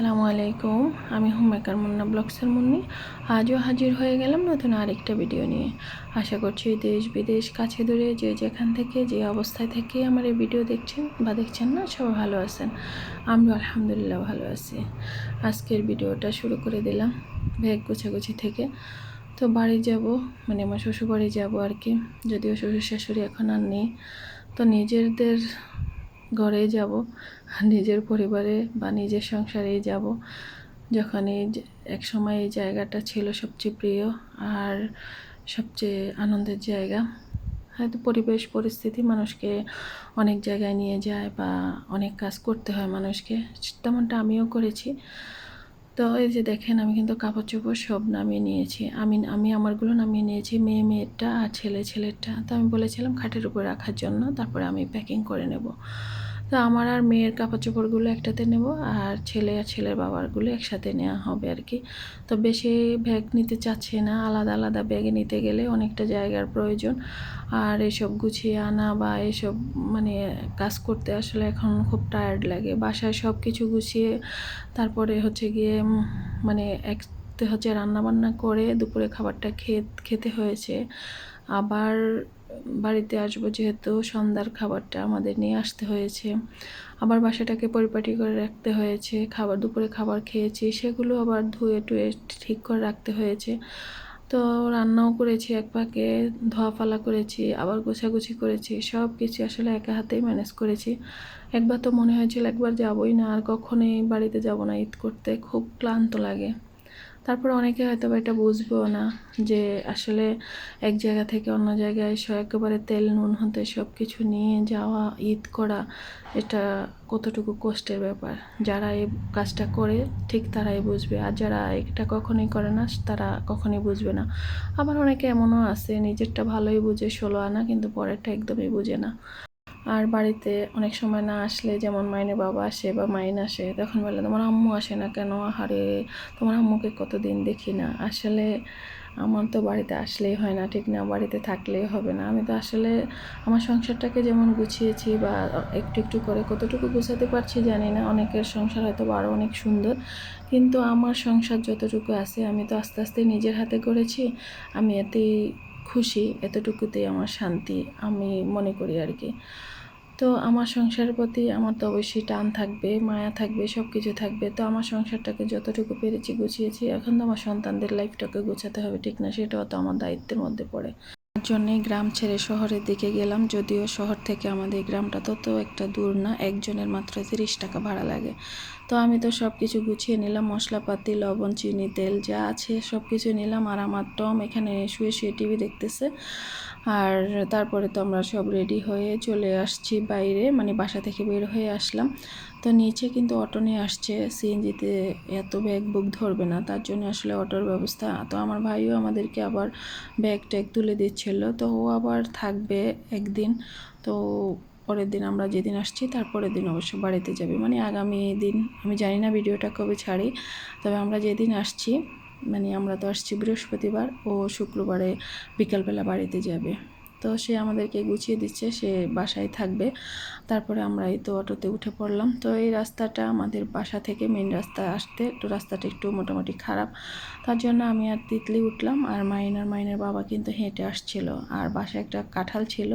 আসসালামু আলাইকুম। আমি হোমমেকার মুন্না ব্লগসের মুন্নি। আজও হাজির হয়ে গেলাম নতুন আরেকটা ভিডিও নিয়ে। আশা করছি দেশ বিদেশ, কাছে দূরে, যে যেখান থেকে, যে অবস্থায় থেকে আমার এই ভিডিও দেখছেন বা দেখছেন না, সবাই ভালো আছেন। আমি আলহামদুলিল্লাহ ভালো আছি। আজকের ভিডিওটা শুরু করে দিলাম ব্যাগ গোছাগুছি থেকে। তো বাড়ি যাব মানে আমার শ্বশুর বাড়ি যাব আর কি। যদিও শ্বশুর শাশুড়ি এখন আর নেই। তো নিজেদের ঘরে যাব নিজের পরিবারে বা নিজের সংসারে যাব। যখন এই এক সময় এই জায়গাটা ছিল সবচেয়ে প্রিয় আর সবচেয়ে আনন্দের জায়গা। হয়তো পরিবেশ, পরিস্থিতি মানুষকে অনেক জায়গায় নিয়ে যায় বা অনেক কাজ করতে হয় মানুষকে। তেমনটা আমিও করেছি। তো এই যে দেখেন, আমি কিন্তু কাপড় চোপড় সব নামিয়ে নিয়েছি। আমি আমি আমারগুলো নামিয়ে নিয়েছি, মেয়ে মেয়েরটা আর ছেলে ছেলেরটা। তো আমি বলেছিলাম খাটের উপর রাখার জন্য, তারপরে আমি প্যাকিং করে নেব। তো আমার আর মেয়ের কাপড় চোপড়গুলো একটাতে নেব আর ছেলে আর ছেলের বাবারগুলো একসাথে নেওয়া হবে আর কি। তো বেশি ব্যাগ নিতে চাচ্ছে না, আলাদা আলাদা ব্যাগে নিতে গেলে অনেকটা জায়গার প্রয়োজন। আর এসব গুছিয়ে আনা বা এসব মানে কাজ করতে আসলে এখন খুব টায়ার্ড লাগে। বাসায় সব কিছু গুছিয়ে তারপরে হচ্ছে গিয়ে মানে এক হচ্ছে রান্না বান্না করে দুপুরে খাবারটা খেয়ে, খেতে হয়েছে। আবার বাড়িতে আসব যেহেতু সন্ধ্যার খাবারটা আমাদের নিয়ে আসতে হয়েছে। আবার বাসাটাকে পরিপাটি করে রাখতে হয়েছে। খাবার, দুপুরে খাবার খেয়েছি, সেগুলো আবার ধুয়ে টুয়ে ঠিক করে রাখতে হয়েছে। তো রান্নাও করেছি, এক পাকে ধোয়া ফালা করেছি, আবার গোছাগুছি করেছি সব কিছু আসলে একা হাতেই ম্যানেজ করেছি। একবার তো মনে হয়েছিল একবার যাবই না, আর কখনোই বাড়িতে যাব না ঈদ করতে, খুব ক্লান্ত লাগে। তারপর অনেকে হয়তো এটা বুঝবেও না যে আসলে এক জায়গা থেকে অন্য জায়গায় একেবারে তেল, নুন, হতে সব কিছু নিয়ে যাওয়া, ঈদ করা, এটা কতটুকু কষ্টের ব্যাপার? যারা এই কাজটা করে ঠিক তারাই বুঝবে, আর যারা এটা কখনোই করে না, তারা কখনোই বুঝবে না। আবার অনেকে এমনও আছে, নিজেরটা ভালোই বুঝে, ষোলো আনা, কিন্তু পরেরটা একদমই বুঝে না। আর বাড়িতে অনেক সময় না আসলে যেমন মাইনে বাবা আসে বা মাইন আসে, তখন বলে তোমার আম্মু আসে না কেন? আহারে, তোমার আম্মুকে কতদিন দেখি না? আসলে আমার তো বাড়িতে আসলেই হয় না, ঠিক না, বাড়িতে থাকলেই হবে না। আমি তো আসলে আমার সংসারটাকে যেমন গুছিয়েছি বা একটু একটু করে কতটুকু গুছাতে পারছি জানি না, অনেকের সংসার হয়তো আরও অনেক সুন্দর, কিন্তু আমার সংসার যতটুকু আছে আমি তো আস্তে আস্তে নিজের হাতে করেছি। আমি এতেই খুশি, এতটুকুতেই আমার শান্তি, আমি মনে করি আর কি। তো আমার সংসারের প্রতি আমার তো অবশ্যই টান থাকবে, মায়া থাকবে সব কিছু থাকবে। তো আমার সংসারটাকে যতটুকু পেরেছি গুছিয়েছি, এখন তো আমার সন্তানদের লাইফটাকে গুছাতে হবে, ঠিক না? সেটাও তো আমার দায়িত্বের মধ্যে পড়ে। তার জন্যই গ্রাম ছেড়ে শহরের দিকে গেলাম, যদিও শহর থেকে আমাদের গ্রামটা তত একটা দূর না, একজনের মাত্র তিরিশ টাকা ভাড়া লাগে। তো আমি তো সব কিছু গুছিয়ে নিলাম, মশলাপাতি, লবণ, চিনি, তেল যা আছে সব কিছু নিলাম আর আমার টম এখানে শুয়ে শুয়ে টিভি দেখতেছে। আর তারপরে তো আমরা সব রেডি হয়ে চলে আসছি বাইরে মানে বাসা থেকে বের হয়ে আসলাম। তো নিচে কিন্তু অটো নিয়ে আসছে, সিএনজিতে এত ব্যাগ বুক ধরবে না, তার জন্য আসলে অটোর ব্যবস্থা। তো আমার ভাইও আমাদেরকে আবার ব্যাগ ট্যাগ তুলে দিচ্ছিল, তো ও আবার থাকবে একদিন। তো পরের দিন আমরা যেদিন আসছি তারপরের দিন অবশ্য বাড়িতে যাবে। মানে আগামী দিন, আমি জানি না ভিডিওটা কবে ছাড়ি, তবে আমরা যেদিন আসছি মানে আমরা তো আসছি বৃহস্পতিবার ও শুক্রবারে বিকালবেলা বাড়িতে যাবে। তো সে আমাদেরকে গুছিয়ে দিচ্ছে, সে বাসায় থাকবে। তারপরে আমরা এই তো অটোতে উঠে পড়লাম। তো এই রাস্তাটা আমাদের বাসা থেকে মেন রাস্তা আসতে একটু রাস্তাটা একটু মোটামুটি খারাপ। তার জন্য আমি আর তিতলি উঠলাম আর মাইনার মাইনের বাবা কিন্তু হেঁটে আসছিল। আর বাসায় একটা কাঁঠাল ছিল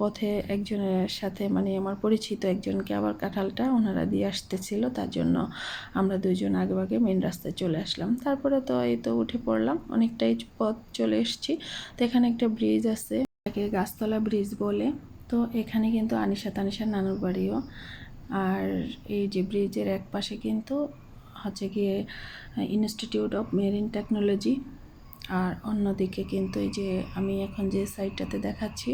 পথে একজনের সাথে মানে আমার পরিচিত একজনকে আবার কাঁঠালটা ওনারা দিয়ে আসতেছিল। তার জন্য আমরা দুইজন আগে আগে মেন রাস্তায় চলে আসলাম। তারপরে তো এই তো উঠে পড়লাম। অনেকটাই পথ চলে এসেছি। তো এখানে একটা ব্রিজ আছে এটাকে গাছতলা ব্রিজ বলে। তো এখানে কিন্তু আনিশা তানিশার নানুর বাড়িও। আর এই যে ব্রিজের এক পাশে কিন্তু হচ্ছে গিয়ে ইনস্টিটিউট অফ মেরিন টেকনোলজি আর অন্যদিকে কিন্তু এই যে আমি এখন যে সাইডটাতে দেখাচ্ছি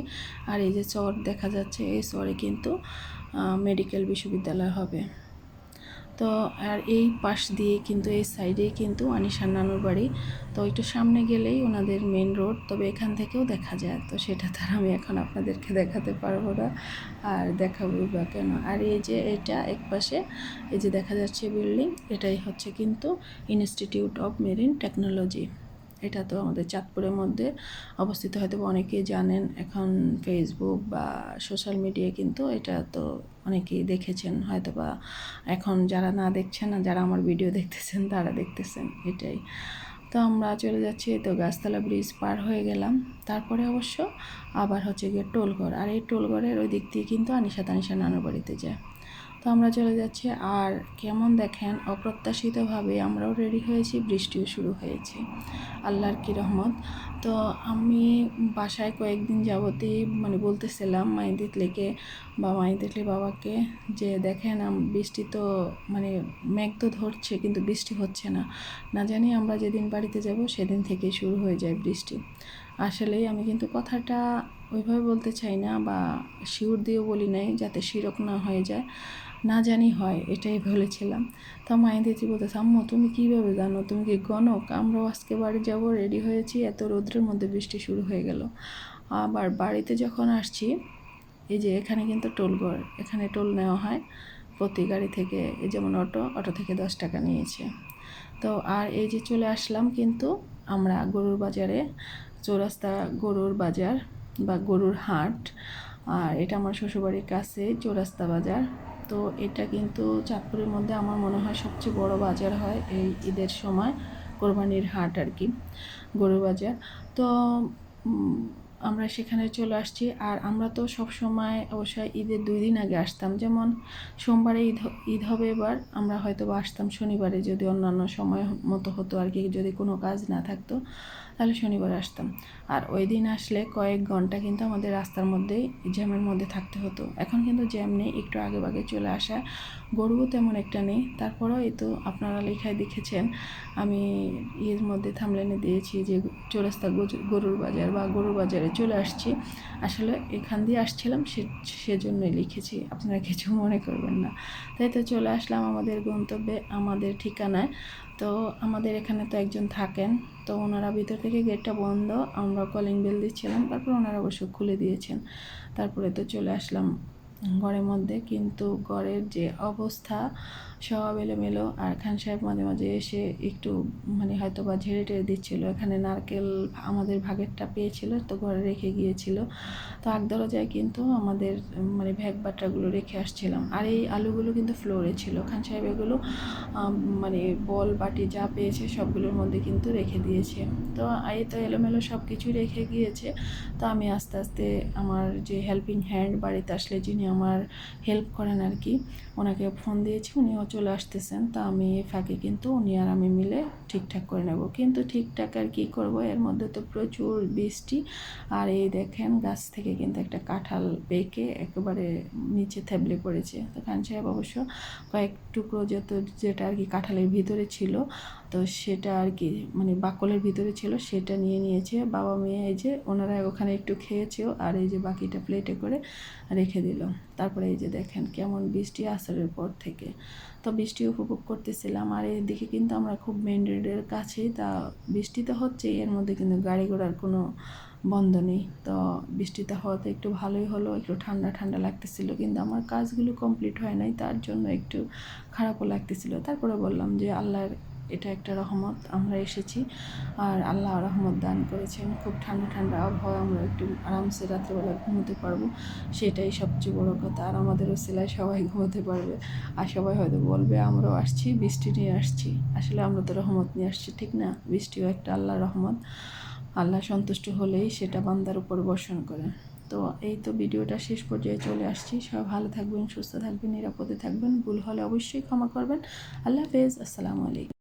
আর এই যে চর দেখা যাচ্ছে, এই চরে কিন্তু মেডিকেল বিশ্ববিদ্যালয় হবে। তো আর এই পাশ দিয়ে কিন্তু, এই সাইডেই কিন্তু আনিশার নানুর বাড়ি। তো একটু সামনে গেলেই ওনাদের মেন রোড তবে এখান থেকেও দেখা যায়। তো সেটা তার আমি এখন আপনাদেরকে দেখাতে পারব না আর দেখাবো বা কেন। আর এই যে এটা এক পাশে এই যে দেখা যাচ্ছে বিল্ডিং এটাই হচ্ছে কিন্তু ইনস্টিটিউট অফ মেরিন টেকনোলজি এটা তো আমাদের চাঁদপুরের মধ্যে অবস্থিত। হয়তো অনেকেই জানেন এখন ফেসবুক বা সোশ্যাল মিডিয়ায় কিন্তু এটা তো অনেকেই দেখেছেন। হয়তো বা এখন যারা না দেখছেন না যারা আমার ভিডিও দেখতেছেন, তারা দেখতেছেন এটাই। তো আমরা চলে যাচ্ছি তো গাছতলা ব্রিজ পার হয়ে গেলাম। তারপরে অবশ্য আবার হচ্ছে গিয়ে টোলঘর। আর এই টোলঘরের ওই দিক দিয়ে কিন্তু আনিশা তানিশা নানুর বাড়িতে যায়। তো আমরা চলে যাচ্ছি। আর কেমন দেখেন, অপ্রত্যাশিতভাবে আমরাও রেডি হয়েছি, বৃষ্টিও শুরু হয়েছে। আল্লাহর কি রহমত। তো আমি বাসায় কয়েকদিন যাবতই মানে বলতেছিলাম মাইদিত লেকে বা মাইদিতলে বাবাকে যে, দেখেন বৃষ্টি তো মানে মেঘ তো ধরছে, কিন্তু বৃষ্টি হচ্ছে না। না জানি আমরা যেদিন বাড়িতে যাব, সেদিন থেকে শুরু হয়ে যায় বৃষ্টি। আসলেই আমি কিন্তু কথাটা ওইভাবে বলতে চাই না বা শিউর দিয়েও বলি নাই, যাতে শিরক না হয়ে যায়। না জানি হয়, এটাই বলেছিলাম তা মায়ের দিদি বলতেছে আম্মু, তুমি কীভাবে জানো? তুমি কি গণক? আমরাও আজকে বাড়ি যাব, রেডি হয়েছি, এত রৌদ্রের মধ্যে বৃষ্টি শুরু হয়ে গেল। আবার বাড়িতে যখন আসছি, এই যে এখানে কিন্তু টোলঘর, এখানে টোল নেওয়া হয়। প্রতি গাড়ি থেকে, এই যেমন অটো অটো থেকে দশ টাকা নিয়েছে। তো আর এই যে চলে আসলাম কিন্তু আমরা গরুর বাজারে, চৌরাস্তা গরুর বাজার বা গরুর হাট। আর এটা আমার শ্বশুরবাড়ির কাছে, চৌরাস্তা বাজার। তো এটা কিন্তু চাঁদপুরের মধ্যে আমার মনে হয় সবচেয়ে বড় বাজার হয় এই ঈদের সময় কোরবানির হাট আর কি গরু বাজার। তো আমরা সেখানে চলে আসছি। আর আমরা তো সব সময় অবশ্যই ঈদের দুই দিন আগে আসতাম। যেমন সোমবারে ঈদ ঈদ হবে এবার, আমরা হয়তো বা আসতাম শনিবারে যদি অন্যান্য সময় মতো হতো আর কি, যদি কোনো কাজ না থাকতো, তাহলে শনিবার আসতাম। আর ওই দিন আসলে কয়েক ঘণ্টা কিন্তু আমাদের রাস্তার মধ্যেই, জ্যামের মধ্যে থাকতে হতো। এখন কিন্তু জ্যাম নেই, একটু আগে বাগে চলে আসা গরুও তেমন একটা নেই। তারপরেও এই তো আপনারা লেখায় দেখেছেন, আমি এর মধ্যে থামলেনে দিয়েছি যে চৌরাস্তা গরুর বাজার বা গরুর বাজারে চলে আসছি। আসলে এখান দিয়ে আসছিলাম, সে, সেজন্যই লিখেছি। আপনারা কিছু মনে করবেন না। তাই তো চলে আসলাম আমাদের গন্তব্যে, আমাদের ঠিকানায়। তো আমাদের এখানে তো একজন থাকেন। তো ওনারা ভিতর থেকে গেটটা বন্ধ, আমরা কলিং বেল দিচ্ছিলাম, তারপর ওনারা অবশ্য খুলে দিয়েছেন। তারপরে তো চলে আসলাম ঘরের মধ্যে। কিন্তু ঘরের যে অবস্থা সব এলোমেলো। আর খান সাহেব মাঝে মাঝে এসে একটু মানে হয়তো বা ঝেড়ে টেড়ে দিচ্ছিল। এখানে নারকেল আমাদের ভাগেরটা পেয়েছিল, তো ঘরে রেখে গিয়েছিল। তো আগ দরজায় কিন্তু আমাদের মানে ভ্যাগ বাটাগুলো রেখে আসছিলাম। আর এই আলুগুলো কিন্তু ফ্লোরে ছিল। খান সাহেব এগুলো মানে বল, বাটি যা পেয়েছে সবগুলোর মধ্যে কিন্তু রেখে দিয়েছে। তো এই তো এলোমেলো সব কিছু রেখে গিয়েছে। তো আমি আস্তে আস্তে আমার যে হেল্পিং হ্যান্ড বাড়িতে আসলে যিনি আমার হেল্প করেন আর কি, ওনাকে ফোন দিয়েছি। উনিও চলে আসতেছেন, তো আমি ফাঁকে কিন্তু উনি আর আমি মিলে ঠিকঠাক করে নেব। কিন্তু ঠিকঠাক আর কি করব? এর মধ্যে তো প্রচুর বৃষ্টি। আর এই দেখেন গাছ থেকে কিন্তু একটা কাঁঠাল পেকে একেবারে নিচে থেবলে পড়েছে। তো খান সাহেব অবশ্য কয়েক টুকরো যত যেটা আর কি কাঁঠালের ভিতরে ছিল, তো সেটা আর কি মানে বাকলের ভিতরে ছিল, সেটা নিয়ে নিয়েছে। বাবা মেয়ে এই যে, ওনারা ওখানে একটু খেয়েছেও, আর এই যে বাকিটা প্লেটে করে রেখে দিল। তারপরে এই যে দেখেন কেমন বৃষ্টি আসরের পর থেকে। তো বৃষ্টি উপভোগ করতেছিলাম। আর এদিকে কিন্তু আমরা খুব মেন রোডের কাছেই, তা বৃষ্টি তো হচ্ছে এর মধ্যে কিন্তু গাড়ি ঘোড়ার কোনো বন্ধ নেই। তো বৃষ্টিতে হওয়াতে একটু ভালোই হলো, একটু ঠান্ডা ঠান্ডা লাগতেছিল, কিন্তু আমার কাজগুলো কমপ্লিট হয় নাই, তার জন্য একটু খারাপও লাগতেছিল। তারপরে বললাম যে, আল্লাহর এটা একটা রহমত, আমরা এসেছি। আর আল্লাহ রহমত দান করেছেন। খুব ঠান্ডা ঠান্ডা আবহাওয়া, আমরা একটু আরামসে রাত্রেবেলা ঘুমোতে পারব। সেটাই সবচেয়ে বড় কথা। আর আমাদেরও সেলাই সবাই ঘুমোতে পারবে। আর সবাই হয়তো বলবে, আমরাও আসছি, বৃষ্টি নিয়ে আসছি। আসলে আমরা তো রহমত নিয়ে আসছি, ঠিক না? বৃষ্টিও একটা আল্লাহ রহমত। আল্লাহ সন্তুষ্ট হলেই সেটা বান্দার উপর বর্ষণ করে। তো এই তো ভিডিওটা শেষ পর্যায়ে চলে আসছি। সবাই ভালো থাকবেন, সুস্থ থাকবেন, নিরাপদে থাকবেন। ভুল হলে অবশ্যই ক্ষমা করবেন। আল্লাহ হাফেজ। আসসালামু আলাইকুম।